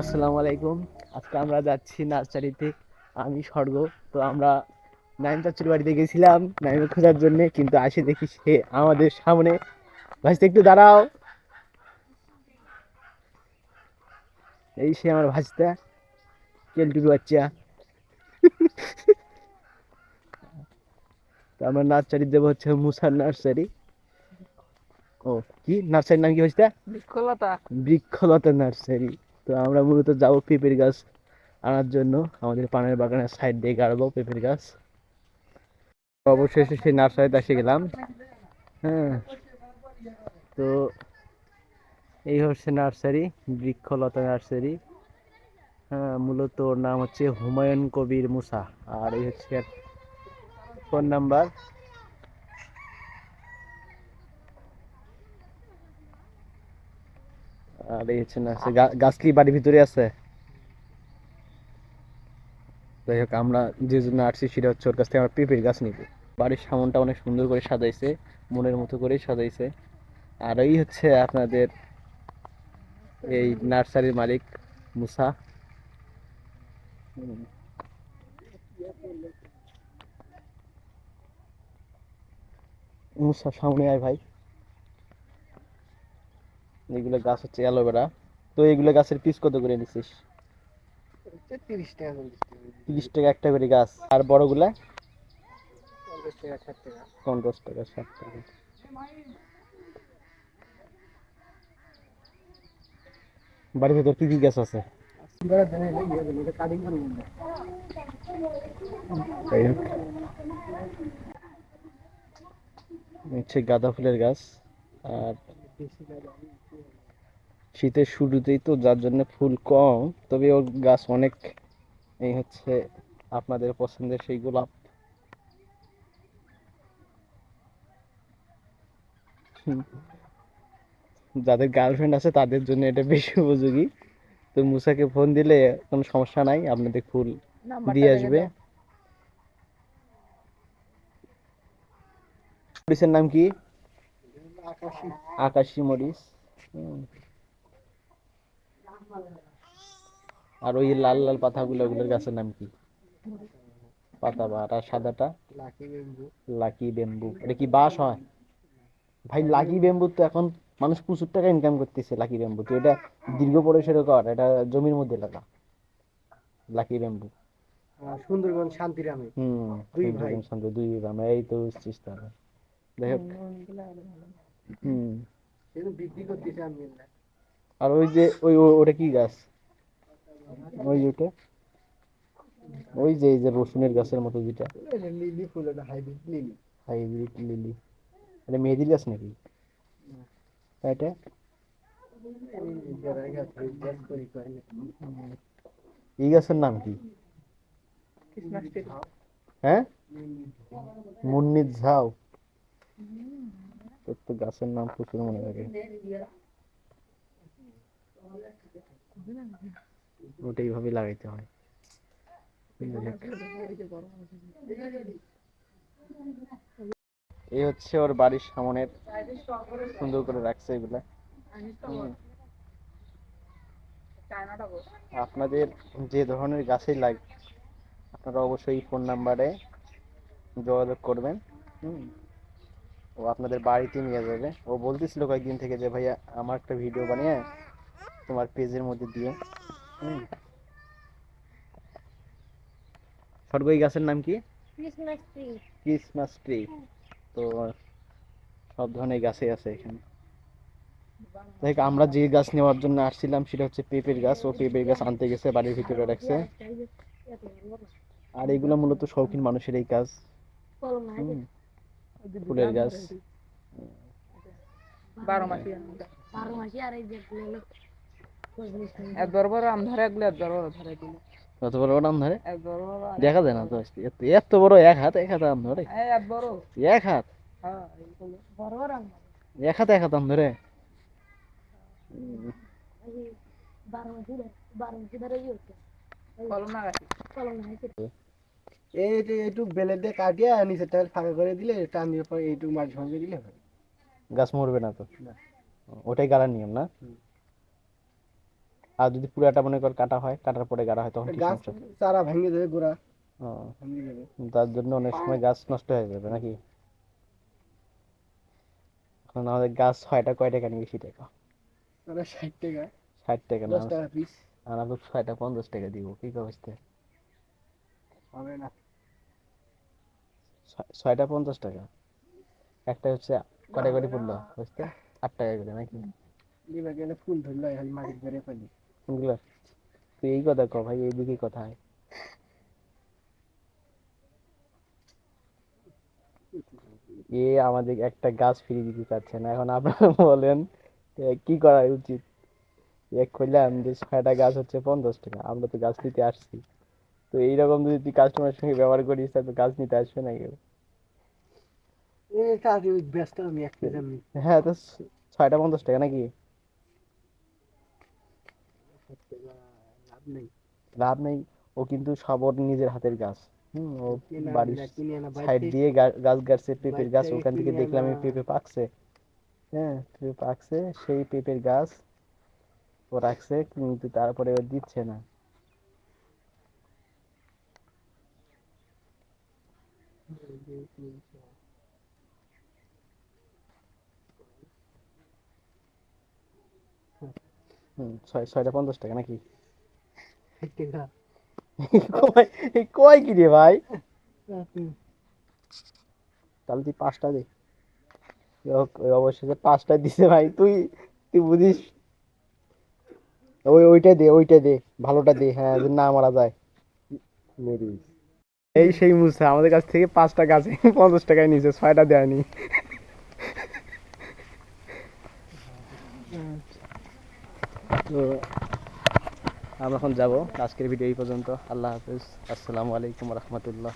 আসসালামু আলাইকুম। আজকে আমরা যাচ্ছি নার্সারিতে আমি স্বর্গ। তো আমরা নাইম চাচুর বাড়িতে গেছিলাম নাইমে খোঁজার জন্য কিন্তু আসে দেখি সে আমাদের সামনে। ভাইতে একটু দাঁড়াও। এই সে আমার ভাজটা কেলটুর বাচ্চা। তো আমরা নার্সারি দেবো হচ্ছে মুসার নার্সারি। ও কি? নার্সারির নাম কি হচ্ছে বৃক্ষলতা। বৃক্ষলতা নার্সারি। তো আমরা মূলত যাব পেঁপের গাছ আনার জন্য। আমাদের পানের বাগানের সাইড দিয়ে গাড়বো পেঁপের গাছ। অবশেষে সেই নার্সারিতে এসে গেলাম। হ্যাঁ। তো এই হচ্ছে নার্সারি, বৃক্ষলতা নার্সারি। হ্যাঁ মূলত ওর নাম হচ্ছে হুমায়ুন কবির মুসা। আর এই হচ্ছে ফোন নাম্বার। হচ্ছে না গাছ কি বাড়ির ভিতরে আছে? যাই হোক, আমরা যে জন্য আসছি সেটা হচ্ছে ওর কাছ থেকে আমরা পেঁপের গাছ নিব। বাড়ির সামনটা অনেক সুন্দর করে সাজাইছে, মনের মতো করেই সাজাইছে। আর এই হচ্ছে আপনাদের এই নার্সারির মালিক মুসা। মুসা, সামনে আয় ভাই। এগুলো গাছ হচ্ছে অ্যালোভেরা তো এগুলো গাছের পিস কত করে নিছিস? তিরিশ টাকা তিরিশ টাকা একটা করে গাছ। আর বড়গুলা? পঞ্চাশ টাকা ষাট টাকা। পঞ্চাশ টাকা ষাট টাকা। বাড়ির ভেতর কি কি গাছ আছে? হচ্ছে গাঁদা ফুলের গাছ আর শীতের শুরুতেই তো যার জন্য ফুল কম তবে ওর গাছ অনেক এই হচ্ছে আপনাদের পছন্দের সেই গোলাপ। যাদের গার্লফ্রেন্ড আছে তাদের জন্য এটা বেশি উপযোগী। তো মুসাকে ফোন দিলে কোনো সমস্যা নাই আপনাদের ফুল দিয়ে আসবে। মরিচের নাম কি? আকাশি। আকাশি মরিচ। হুম। আর ওই লাল লাল পাতাগুলো ওগুলোর গাছের নাম কি? পাতা বা আর সাদাটা? Lucky bamboo. লাকি এটা কি বাঁশ হয়? ভাই লাকি বেম্বু তো এখন মানুষ প্রচুর টাকা ইনকাম করতেছে লাকি বেম্বু তো। এটা দীর্ঘ পরিসরে কর এটা জমির মধ্যে লাগা লাকি বেম্বু। সুন্দরবন শান্তিরামে। হুম দুই এই ভাই। সঙ্গে দুই আমরা এই তো চেষ্টা হোক। হুম। বিক্রি করতেছে আমি না। আর ওই যে, ওই ওটা কি গাছ? ওই ওটা? ওই যে যে রসুনের গাছের মতো যেটা। লিলি ফুল এটা হাইব্রিড লিলি। হাইব্রিড লিলি এটা মেহেদির গাছ নাকি? এটা? করি না এই গাছের নাম কি? হ্যাঁ? মুন্নির ঝাউ। তোর তো গাছের নাম প্রচুর মনে থাকে। ওটা এইভাবে লাগাইতে হয়। এই হচ্ছে ওর বাড়ির সামনের, সুন্দর করে রাখছে আপনাদের যে ধরনের গাছই লাগ আপনারা অবশ্যই ফোন নাম্বারে যোগাযোগ করবেন। ও আপনাদের বাড়িতে নিয়ে যাবে। ও বলতেছিল কয়েকদিন থেকে যে, ভাইয়া, আমার একটা ভিডিও বানিয়ে তোমার পেজের মধ্যে দিও হুম। সর্ব গাছের নাম কি? ক্রিসমাস ট্রি ক্রিসমাস ট্রি তো সব ধরনের গাছই আছে এখানে। দেখ আমরা যে গাছ নেওয়ার জন্য আসছিলাম সেটা হচ্ছে পেঁপের গাছ। ও পেঁপের গাছ আনতে গেছে বাড়ির ভিতরে রাখছে। আর এগুলো মূলত শৌখিন মানুষের এই কাজ। ফুলের গাছ। বারো মাসি বারো মাসে আর এই দেখলে কত বড় বড় আম ধরে? এক বড় বড় আর দেখা যায় না তো এত এত বড় এক হাত এক হাত আম ধরে? এই এক হাত? এইগুলো বড় বড় আম এক হাত এক হাত আম ধরে? এই বারো মাসে ধরে- বারো মাসে ধরে হচ্ছে কলম না গাছি কলম না হয়েছে এই যে একটু বেলে দিয়ে কাটিয়ে নিচে তেল ফাঁকা করে দিলে টান দিয়ে পরে এইটুকু সঙ্গে দিলে গাছ মরবে না তো? ওটাই গালার নিয়ম না? আর যদি পুরাটা মনে কর কাটা হয় কাটার পরে গাড়া হয় তখন কি গাছ সমস্যা চারা ভেঙে যাবে গোড়া। ও, ভেঙে যাবে তার জন্য অনেক সময় গাছ নষ্ট হয়ে যাবে নাকি? এখন আমাদের গাছ ছয়টা কয় টাকা নিয়ে বেশি টাকা? ষাট টাকা। ষাট টাকা না? দশ টাকা পিস আর আমরা ছয়টা পঞ্চাশ টাকা দিব কি অবস্থা? হবে না। ছয়টা পঞ্চাশ টাকা? একটা হচ্ছে কটা করে পড়ল? বুঝতে? আট টাকা করে নাকি? দিবা গেলে ফুল ধরলো মাটির কোনগুলো তুই এই কথা কো ভাই এইদিকে কথা হয়। এ আমাদের একটা গাছ ফ্রি দিতে চাচ্ছে না। এখন আপনারা বলেন কি করা উচিত? এক কইলাম যে ছয়টা গাছ হচ্ছে পঞ্চাশ টাকা আমরা তো গাছ নিতে আসছি। তো এইরকম যদি তুই কাস্টমারের সঙ্গে ব্যবহার করিস তাহলে গাছ নিতে আসবে না কেউ। ব্যস্ত আমি হ্যাঁ তো ছয়টা পঞ্চাশ টাকা নাকি? নেই। লাভ নেই। ও কিন্তু সব ওর নিজের হাতের গাছ। হুম ও বাড়ির সাইড দিয়ে গাছ গাছছে পেঁপের গাছ ওখান থেকে দেখলাম পেঁপে পাকছে। হ্যাঁ পেঁপে পাকছে সেই পেঁপের গাছ ও রাখছে কিন্তু তারপরে ও দিচ্ছে না। ছয় ছয়টা পঞ্চাশ টাকা নাকি? ষাট টাকা কয় কি রে ভাই তাহলে তুই পাঁচটা দে। অবশেষে পাঁচটা দিছে ভাই। তুই তুই বুঝিস? ওই ওইটা দে ওইটা দে ভালোটা দে হ্যাঁ না মারা যায়। এই সেই মুসা আমাদের কাছ থেকে পাঁচটা গাছে পঞ্চাশ টাকায় নিয়েছে ছয়টা দেয়নি। তো আমরা এখন যাব। আজকের ভিডিও এই পর্যন্ত। আল্লাহ হাফিজ। আসসালামু আলাইকুম রহমতুল্লাহ।